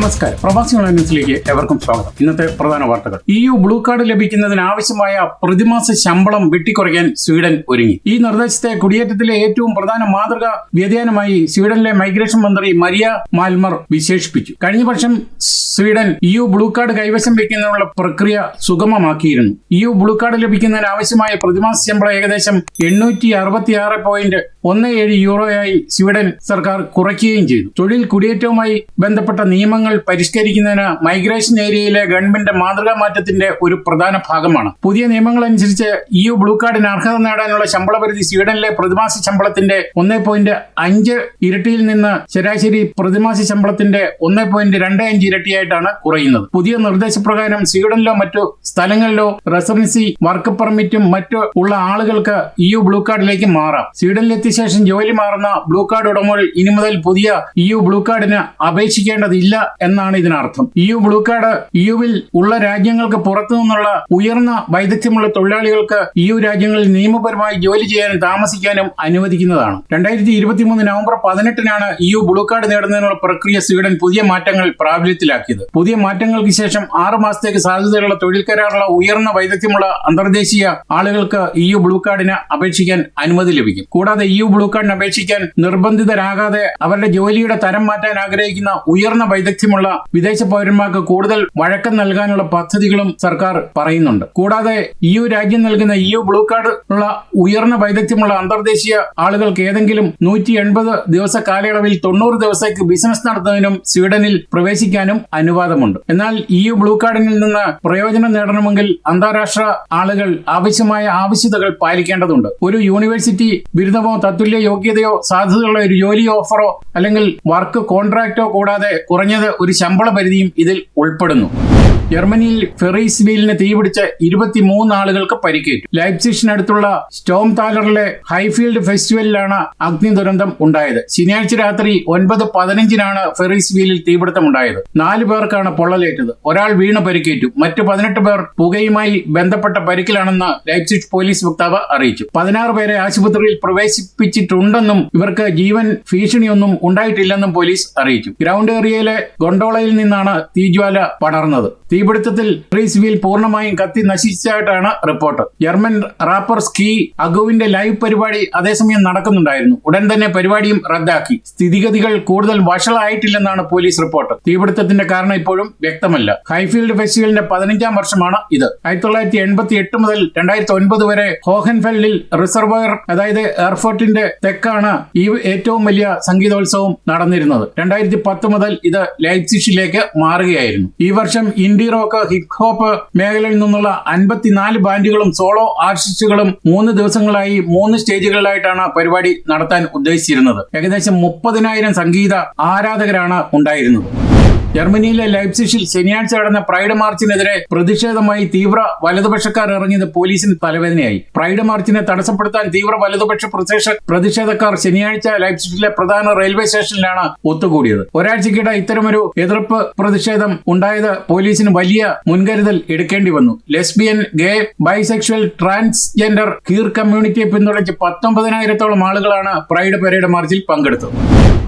നമസ്കാരം. പ്രവാസി ഓൺലൈൻ ന്യൂസിലേക്ക് എവർക്കും സ്വാഗതം. ഇന്നത്തെ പ്രധാന വാർത്തകൾ. ഇ യു ബ്ലൂ കാർഡ് ലഭിക്കുന്നതിന് ആവശ്യമായ പ്രതിമാസ ശമ്പളം വെട്ടിക്കുറയ്ക്കാൻ സ്വീഡൻ ഒരുങ്ങി. ഈ നിർദ്ദേശത്തെ കുടിയേറ്റത്തിലെ ഏറ്റവും പ്രധാന മാതൃക വ്യതിയാനമായി സ്വീഡനിലെ മൈഗ്രേഷൻ മന്ത്രി മരിയ മാൽമർ വിശേഷിപ്പിച്ചു. കഴിഞ്ഞ വർഷം Sweden E U blue card കൈവശം വെക്കുന്നതിനുള്ള പ്രക്രിയ സുഗമമാക്കിയിരുന്നു. ഇ യു ബ്ലൂ കാർഡ് ലഭിക്കുന്നതിന് ആവശ്യമായ പ്രതിമാസ ശമ്പളം ഏകദേശം എണ്ണൂറ്റി അറുപത്തിയാറ് പോയിന്റ് ഒന്ന് ഏഴ് യൂറോയായി സ്വീഡൻ സർക്കാർ കുറയ്ക്കുകയും ചെയ്തു. തൊഴിൽ കുടിയേറ്റവുമായി ബന്ധപ്പെട്ട നിയമങ്ങൾ പരിഷ്കരിക്കുന്നതിന് മൈഗ്രേഷൻ ഏരിയയിലെ ഗവൺമെന്റ് മാതൃകാ മാറ്റത്തിന്റെ ഒരു പ്രധാന ഭാഗമാണ്. പുതിയ നിയമങ്ങൾ അനുസരിച്ച് ഇ യു ബ്ലൂ കാർഡിന് അർഹത നേടാനുള്ള ശമ്പള പരിധി സ്വീഡനിലെ പ്രതിമാസ ശമ്പളത്തിന്റെ ഒന്നേ പോയിന്റ് അഞ്ച് ഇരട്ടിയിൽ നിന്ന് ശരാശരി പ്രതിമാസ ശമ്പളത്തിന്റെ ഒന്നേ പോയിന്റ് രണ്ട് അഞ്ച് ഇരട്ടിയായിട്ടാണ് കുറയുന്നത്. പുതിയ നിർദ്ദേശപ്രകാരം സ്വീഡനിലോ മറ്റു സ്ഥലങ്ങളിലോ റെസിഡൻസി വർക്ക് പെർമിറ്റും മറ്റു ഉള്ള ആളുകൾക്ക് ഇ യു ബ്ലൂ കാർഡിലേക്ക് മാറാം. സ്വീഡനിലെത്തിയ ശേഷം ജോലി മാറുന്ന ബ്ലൂ കാർഡ് ഉടമകൾ ഇനി മുതൽ പുതിയ ഇ യു ബ്ലൂ കാർഡിന് അപേക്ഷിക്കേണ്ടതില്ല എന്നാണ് ഇതിനർത്ഥം. യു ബ്ലൂ കാർഡ് യുവിൽ ഉള്ള രാജ്യങ്ങൾക്ക് പുറത്തു നിന്നുള്ള ഉയർന്ന വൈദഗ്ധ്യമുള്ള തൊഴിലാളികൾക്ക് യു രാജ്യങ്ങളിൽ നിയമപരമായി ജോലി ചെയ്യാനും താമസിക്കാനും അനുവദിക്കുന്നതാണ്. രണ്ടായിരത്തി ഇരുപത്തിമൂന്ന് നവംബർ പതിനെട്ടിനാണ് യു ബ്ലൂ കാർഡ് നേടുന്നതിനുള്ള പ്രക്രിയ സ്വീഡൻ പുതിയ മാറ്റങ്ങൾ പ്രാബല്യത്തിലാക്കിയത്. പുതിയ മാറ്റങ്ങൾക്ക് ശേഷം ആറ് മാസത്തേക്ക് സാധ്യതയുള്ള തൊഴിൽ കരാറുള്ള ഉയർന്ന വൈദഗ്ധ്യമുള്ള അന്തർദേശീയ ആളുകൾക്ക് യു ബ്ലൂ കാർഡിന് അപേക്ഷിക്കാൻ അനുമതി ലഭിക്കും. കൂടാതെ യു ബ്ലൂ കാർഡിന് അപേക്ഷിക്കാൻ നിർബന്ധിതരാകാതെ അവരുടെ ജോലിയുടെ തരം മാറ്റാൻ ആഗ്രഹിക്കുന്ന ഉയർന്ന വൈദഗ്ധ്യമുള്ള വിദേശ പൗരന്മാർക്ക് കൂടുതൽ വഴക്കം നൽകാനുള്ള പദ്ധതികളും സർക്കാർ പറയുന്നുണ്ട്. കൂടാതെ ഇ യു രാജ്യം നൽകുന്ന ഇ യു ബ്ലൂ കാർഡ് ഉള്ള ഉയർന്ന വൈദഗ്ധ്യമുള്ള അന്തർദേശീയ ആളുകൾക്ക് ഏതെങ്കിലും നൂറ്റി എൺപത് ദിവസ കാലയളവിൽ തൊണ്ണൂറ് ദിവസത്തേക്ക് ബിസിനസ് നടത്തുന്നതിനും സ്വീഡനിൽ പ്രവേശിക്കാനും അനുവാദമുണ്ട്. എന്നാൽ ഇ യു ബ്ലൂ കാർഡിൽ നിന്ന് പ്രയോജനം നേടണമെങ്കിൽ അന്താരാഷ്ട്ര ആളുകൾ ആവശ്യമായ ആവശ്യതകൾ പാലിക്കേണ്ടതുണ്ട്. ഒരു യൂണിവേഴ്സിറ്റി ബിരുദമോ തത്തുല്യ യോഗ്യതയോ സാധ്യതയുള്ള ഒരു ജോലി ഓഫറോ അല്ലെങ്കിൽ വർക്ക് കോൺട്രാക്റ്റോ കൂടാതെ കുറഞ്ഞത് ഒരു ശമ്പള പരിധിയും ഇതിൽ ഉൾപ്പെടുന്നു. ജർമ്മനിയിൽ ഫെറീസ് വീലിന് തീപിടിച്ച് ഇരുപത്തിമൂന്ന് ആളുകൾക്ക് പരിക്കേറ്റു. ലൈപ്സിഷിനടുത്തുള്ള സ്റ്റോം താലറിലെ ഹൈഫീൽഡ് ഫെസ്റ്റിവലിലാണ് അഗ്നി ദുരന്തം ഉണ്ടായത്. ശനിയാഴ്ച രാത്രി ഒൻപത് പതിനഞ്ചിനാണ് ഫെറീസ് വീലിൽ തീപിടുത്തം ഉണ്ടായത്. നാല് പേർക്കാണ് പൊള്ളലേറ്റത്. ഒരാൾ വീണ് പരിക്കേറ്റു. മറ്റു പതിനെട്ട് പേർ പുകയുമായി ബന്ധപ്പെട്ട പരിക്കിലാണെന്ന് ലൈപ്സിഷ് പോലീസ് വക്താവ് അറിയിച്ചു. പതിനാറ് പേരെ ആശുപത്രിയിൽ പ്രവേശിപ്പിച്ചിട്ടുണ്ടെന്നും ഇവർക്ക് ജീവൻ ഭീഷണിയൊന്നും ഉണ്ടായിട്ടില്ലെന്നും പോലീസ് അറിയിച്ചു. ഗ്രൗണ്ട് ഏരിയയിലെ ഗൊണ്ടോളയിൽ നിന്നാണ് തീജ്വാല പടർന്നത്. തീപിടുത്തത്തിൽ ട്രീസ് വീൽ പൂർണമായും കത്തി നശിച്ചതായിട്ടാണ് റിപ്പോർട്ട്. ജർമ്മൻ റാപ്പർ സ്കീ അഗുവിന്റെ ലൈവ് പരിപാടി അതേസമയം നടക്കുന്നുണ്ടായിരുന്നു. ഉടൻ തന്നെ പരിപാടിയും റദ്ദാക്കി. സ്ഥിതിഗതികൾ കൂടുതൽ വഷളായിട്ടില്ലെന്നാണ് പോലീസ് റിപ്പോർട്ട്. തീപിടുത്തത്തിന്റെ കാരണം ഇപ്പോഴും വ്യക്തമല്ല. ഹൈഫീൽഡ് ഫെസ്റ്റിവലിന്റെ പതിനഞ്ചാം വർഷമാണ് ഇത്. ആയിരത്തി തൊള്ളായിരത്തി എൺപത്തി എട്ട് മുതൽ രണ്ടായിരത്തി ഒൻപത് വരെ ഹോഹൻഫെൽഡിൽ റിസർവയർ അതായത് എയർഫോർട്ടിന്റെ തെക്കാണ് ഈ ഏറ്റവും വലിയ സംഗീതോത്സവം നടന്നിരുന്നത്. രണ്ടായിരത്തി പത്ത് മുതൽ ഇത് ലൈപ്സിഷിലേക്ക് മാറുകയായിരുന്നു. ഈ വർഷം ഇൻഡി റോക്ക് ഹിപ് ഹോപ്പ് മേഖലയിൽ നിന്നുള്ള അൻപത്തിനാല് ബാൻഡുകളും സോളോ ആർട്ടിസ്റ്റുകളും മൂന്ന് ദിവസങ്ങളായി മൂന്ന് സ്റ്റേജുകളിലായിട്ടാണ് പരിപാടി നടത്താൻ ഉദ്ദേശിച്ചിരുന്നത്. ഏകദേശം മുപ്പതിനായിരം സംഗീത ആരാധകരാണ് ഉണ്ടായിരുന്നത്. ജർമ്മനിയിലെ ലൈപ്സിഷിൽ ശനിയാഴ്ച നടന്ന പ്രൈഡ് മാർച്ചിനെതിരെ പ്രതിഷേധമായി തീവ്ര വലതുപക്ഷക്കാർ ഇറങ്ങിയത് പോലീസിന് തലവേദനയായി. പ്രൈഡ് മാർച്ചിനെ തടസ്സപ്പെടുത്താൻ തീവ്ര വലതുപക്ഷ പ്രതിഷേധ പ്രതിഷേധക്കാർ ശനിയാഴ്ച ലൈപ്സിഷിലെ പ്രധാന റെയിൽവേ സ്റ്റേഷനിലാണ് ഒത്തുകൂടിയത്. ഒരാഴ്ചക്കിടെ ഇത്തരമൊരു എതിർപ്പ് പ്രതിഷേധം ഉണ്ടായത് പോലീസിന് വലിയ മുൻകരുതൽ എടുക്കേണ്ടി വന്നു. Lesbian gay bisexual transgender queer കമ്മ്യൂണിറ്റിയെ പിന്തുണച്ച് പത്തൊമ്പതിനായിരത്തോളം ആളുകളാണ് പ്രൈഡ് പരേഡ് മാർച്ചിൽ പങ്കെടുത്തത്.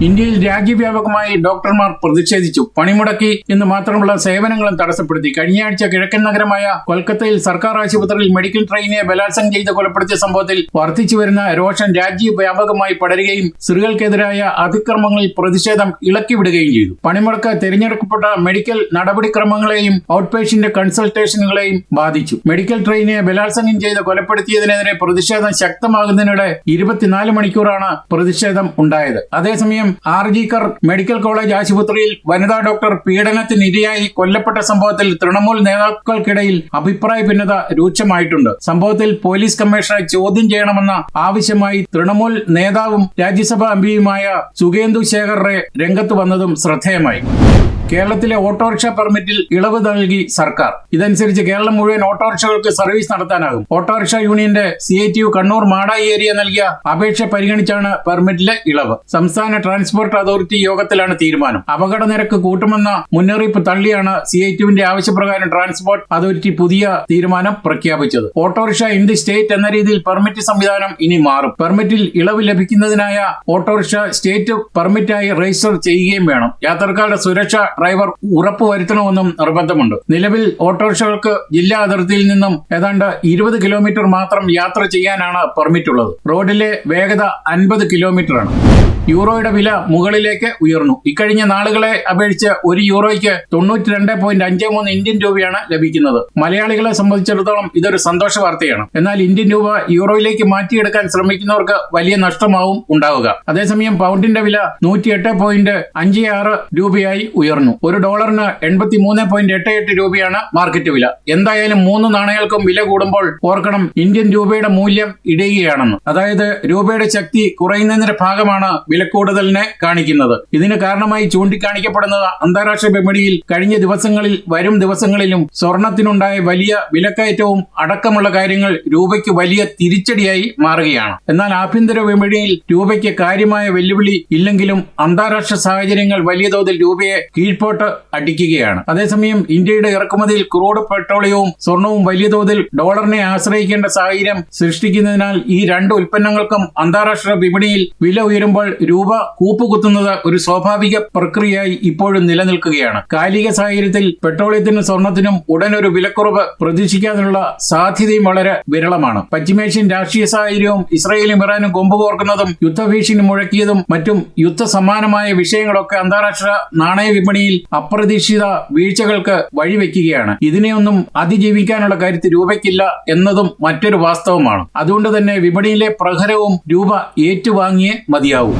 ഇന്ത്യയിൽ രാജ്യവ്യാപകമായി ഡോക്ടർമാർ പ്രതിഷേധിച്ചു പണിമുടക്കി എന്ന് മാത്രമുള്ള സേവനങ്ങളും തടസ്സപ്പെടുത്തി. കഴിഞ്ഞയാഴ്ച കിഴക്കൻ നഗരമായ കൊൽക്കത്തയിൽ സർക്കാർ ആശുപത്രിയിൽ മെഡിക്കൽ ട്രെയിനെ ബലാത്സംഗം ചെയ്ത് കൊലപ്പെടുത്തിയ സംഭവത്തിൽ വർദ്ധിച്ചു വരുന്ന രോഷം രാജ്യവ്യാപകമായി പടരുകയും സ്ത്രീകൾക്കെതിരായ അതിക്രമങ്ങളിൽ പ്രതിഷേധം ഇളക്കിവിടുകയും ചെയ്തു. പണിമുടക്ക് തിരഞ്ഞെടുക്കപ്പെട്ട മെഡിക്കൽ നടപടിക്രമങ്ങളെയും ഔട്ട് പേഷ്യന്റ് കൺസൾട്ടേഷനുകളെയും ബാധിച്ചു. മെഡിക്കൽ ട്രെയിനെ ബലാത്സംഗം ചെയ്ത് കൊലപ്പെടുത്തിയതിനെതിരെ പ്രതിഷേധം ശക്തമാകുന്നതിനിടെ ഇരുപത്തിനാല് മണിക്കൂറാണ് പ്രതിഷേധം ഉണ്ടായത്. അതേസമയം R G Kar medical college ആശുപത്രിയിൽ വനിതാ ഡോക്ടർ പീഡനത്തിനിരയായി കൊല്ലപ്പെട്ട സംഭവത്തിൽ തൃണമൂൽ നേതാക്കൾക്കിടയിൽ അഭിപ്രായ ഭിന്നത രൂക്ഷമായിട്ടുണ്ട്. സംഭവത്തിൽ പോലീസ് കമ്മീഷണറെ ചോദ്യം ചെയ്യണമെന്ന ആവശ്യമായി തൃണമൂൽ നേതാവും രാജ്യസഭാ എംപിയുമായ സുഗേന്ദു ശേഖർ രംഗത്ത് വന്നതും ശ്രദ്ധേയമായി. കേരളത്തിലെ ഓട്ടോറിക്ഷ പെർമിറ്റിൽ ഇളവ് നൽകി സർക്കാർ. ഇതനുസരിച്ച് കേരളം മുഴുവൻ ഓട്ടോറിക്ഷകൾക്ക് സർവീസ് നടത്താനാകും. ഓട്ടോറിക്ഷ യൂണിയന്റെ C I T U Kannur Madayi area നൽകിയ അപേക്ഷ പരിഗണിച്ചാണ് പെർമിറ്റിലെ ഇളവ്. സംസ്ഥാന ട്രാൻസ്പോർട്ട് അതോറിറ്റി യോഗത്തിലാണ് തീരുമാനം. അപകട നിരക്ക് കൂട്ടുമെന്ന മുന്നറിയിപ്പ് തള്ളിയാണ് സി ഐ ടിയുവിന്റെ ആവശ്യപ്രകാരം ട്രാൻസ്പോർട്ട് അതോറിറ്റി പുതിയ തീരുമാനം പ്രഖ്യാപിച്ചത്. ഓട്ടോറിക്ഷ ഇൻ ദി സ്റ്റേറ്റ് എന്ന രീതിയിൽ പെർമിറ്റ് സംവിധാനം ഇനി മാറും. പെർമിറ്റിൽ ഇളവ് ലഭിക്കുന്നതിനായ ഓട്ടോറിക്ഷ സ്റ്റേറ്റ് പെർമിറ്റായി രജിസ്റ്റർ ചെയ്യുകയും വേണം. യാത്രക്കാരുടെ സുരക്ഷ ഡ്രൈവർ ഉറപ്പുവരുത്തണമെന്നും നിർബന്ധമുണ്ട്. നിലവിൽ ഓട്ടോറിക്ഷകൾക്ക് ജില്ലാ അതിർത്തിയിൽ നിന്നും ഏതാണ്ട് ഇരുപത് കിലോമീറ്റർ മാത്രം യാത്ര ചെയ്യാനാണ് പെർമിറ്റ് ഉള്ളത് റോഡിലെ വേഗത അൻപത് കിലോമീറ്ററാണ്. യൂറോയുടെ വില മുകളിലേക്ക് ഉയർന്നു. ഇക്കഴിഞ്ഞ നാളുകളെ അപേക്ഷിച്ച് ഒരു യൂറോയ്ക്ക് തൊണ്ണൂറ്റി രണ്ട് പോയിന്റ് അഞ്ച് മൂന്ന് ഇന്ത്യൻ രൂപയാണ് ലഭിക്കുന്നത്. മലയാളികളെ സംബന്ധിച്ചിടത്തോളം ഇതൊരു സന്തോഷ വാർത്തയാണ്. എന്നാൽ ഇന്ത്യൻ രൂപ യൂറോയിലേക്ക് മാറ്റിയെടുക്കാൻ ശ്രമിക്കുന്നവർക്ക് വലിയ നഷ്ടമാവും ഉണ്ടാവുക. അതേസമയം പൗണ്ടിന്റെ വില നൂറ്റി എട്ട് പോയിന്റ് അഞ്ച് ആറ് രൂപയായി ഉയർന്നു. ഒരു ഡോളറിന് എൺപത്തി മൂന്ന് പോയിന്റ് എട്ട് എട്ട് രൂപയാണ് മാർക്കറ്റ് വില. എന്തായാലും മൂന്ന് നാണയങ്ങൾക്കും വില കൂടുമ്പോൾ ഓർക്കണം ഇന്ത്യൻ രൂപയുടെ മൂല്യം ഇടിയുകയാണെന്ന്. അതായത് രൂപയുടെ ശക്തി കുറയുന്നതിന്റെ ഭാഗമാണ് വിലക്കൂടുതലിനെ കാണിക്കുന്നത്. ഇതിന് കാരണമായി ചൂണ്ടിക്കാണിക്കപ്പെടുന്നത് അന്താരാഷ്ട്ര വിപണിയിൽ കഴിഞ്ഞ ദിവസങ്ങളിൽ വരും ദിവസങ്ങളിലും സ്വർണത്തിനുണ്ടായ വലിയ വിലക്കയറ്റവും അടക്കമുള്ള കാര്യങ്ങൾ രൂപയ്ക്ക് വലിയ തിരിച്ചടിയായി മാറുകയാണ്. എന്നാൽ ആഭ്യന്തര വിപണിയിൽ രൂപയ്ക്ക് കാര്യമായ വെല്ലുവിളി ഇല്ലെങ്കിലും അന്താരാഷ്ട്ര സാഹചര്യങ്ങൾ വലിയ തോതിൽ രൂപയെ കീഴ്പോട്ട് അടിക്കുകയാണ്. അതേസമയം ഇന്ത്യയുടെ ഇറക്കുമതിയിൽ ക്രൂഡ് പെട്രോളിയവും സ്വർണവും വലിയ തോതിൽ ഡോളറിനെ ആശ്രയിക്കേണ്ട സാഹചര്യം സൃഷ്ടിക്കുന്നതിനാൽ ഈ രണ്ട് ഉൽപ്പന്നങ്ങൾക്കും അന്താരാഷ്ട്ര വിപണിയിൽ വില ഉയരുമ്പോൾ രൂപ കൂപ്പുകുത്തുന്നത് ഒരു സ്വാഭാവിക പ്രക്രിയയായി ഇപ്പോഴും നിലനിൽക്കുകയാണ്. കാലിക സാഹചര്യത്തിൽ പെട്രോളിയത്തിനും സ്വർണത്തിനും ഒരു വിലക്കുറവ് പ്രതീക്ഷിക്കാനുള്ള സാധ്യതയും വളരെ വിരളമാണ്. പശ്ചിമേഷ്യൻ രാഷ്ട്രീയ സാഹചര്യവും ഇസ്രയേലും ഇറാനും കൊമ്പുകോർക്കുന്നതും യുദ്ധഭീഷണി മുഴക്കിയതും മറ്റും യുദ്ധസമാനമായ വിഷയങ്ങളൊക്കെ അന്താരാഷ്ട്ര നാണയ വിപണിയിൽ അപ്രതീക്ഷിത വീഴ്ചകൾക്ക് വഴിവെക്കുകയാണ്. ഇതിനെയൊന്നും അതിജീവിക്കാനുള്ള കാര്യത്തിൽ രൂപയ്ക്കില്ല എന്നതും മറ്റൊരു വാസ്തവമാണ്. അതുകൊണ്ട് തന്നെ വിപണിയിലെ പ്രഹരവും രൂപ ഏറ്റുവാങ്ങിയേ മതിയാവൂ.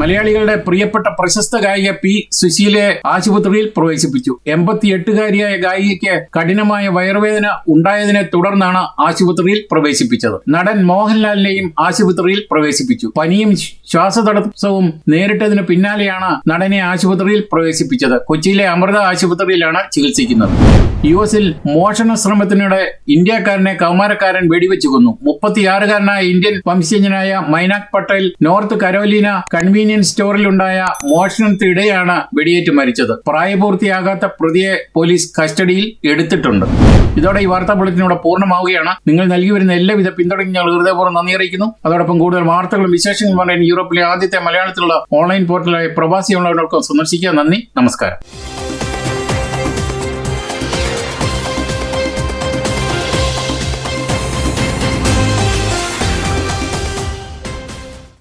മലയാളികളുടെ പ്രിയപ്പെട്ട പ്രശസ്ത ഗായിക പി സുശീലയെ ആശുപത്രിയിൽ പ്രവേശിപ്പിച്ചു. എൺപത്തിയെട്ടുകാരിയായ ഗായികയ്ക്ക് കഠിനമായ വയറുവേദന ഉണ്ടായതിനെ തുടർന്നാണ് ആശുപത്രിയിൽ പ്രവേശിപ്പിച്ചത്. നടൻ മോഹൻലാലിനെയും ആശുപത്രിയിൽ പ്രവേശിപ്പിച്ചു. പനിയും ശ്വാസതടസ്സവും നേരിട്ടതിന് പിന്നാലെയാണ് നടനെ ആശുപത്രിയിൽ പ്രവേശിപ്പിച്ചത്. കൊച്ചിയിലെ അമൃത ആശുപത്രിയിലാണ് ചികിത്സിക്കുന്നത്. യു എസിൽ മോഷണ ശ്രമത്തിനിടെ ഇന്ത്യക്കാരനെ കൗമാരക്കാരൻ വെടിവെച്ചു കൊന്നു. മുപ്പത്തിയാറുകാരനായ ഇന്ത്യൻ വംശജനായ Mainak Patel North Carolina convenience സ്റ്റോറിലുണ്ടായ മോഷണത്തിനിടെയാണ് വെടിയേറ്റ് മരിച്ചത്. പ്രായപൂർത്തിയാകാത്ത പ്രതിയെ പോലീസ് കസ്റ്റഡിയിൽ എടുത്തിട്ടുണ്ട്. ഇതോടെ ഈ വാർത്താ ബുള്ളറ്റിൻ പൂർണമാവുകയാണ്. നിങ്ങൾ നൽകി വരുന്ന എല്ലാവിധ പിന്തുണയ്ക്കും ഞങ്ങൾ ഹൃദയപൂർവം നന്ദി അറിയിക്കുന്നു. അതോടൊപ്പം കൂടുതൽ വാർത്തകളും വിശേഷങ്ങളും പറയാൻ യൂറോപ്പിലെ ആദ്യത്തെ മലയാളത്തിലുള്ള ഓൺലൈൻ പോർട്ടലായ പ്രവാസി ഓൺലൈനോടൊപ്പം സന്ദർശിക്കുക. നന്ദി. നമസ്കാരം.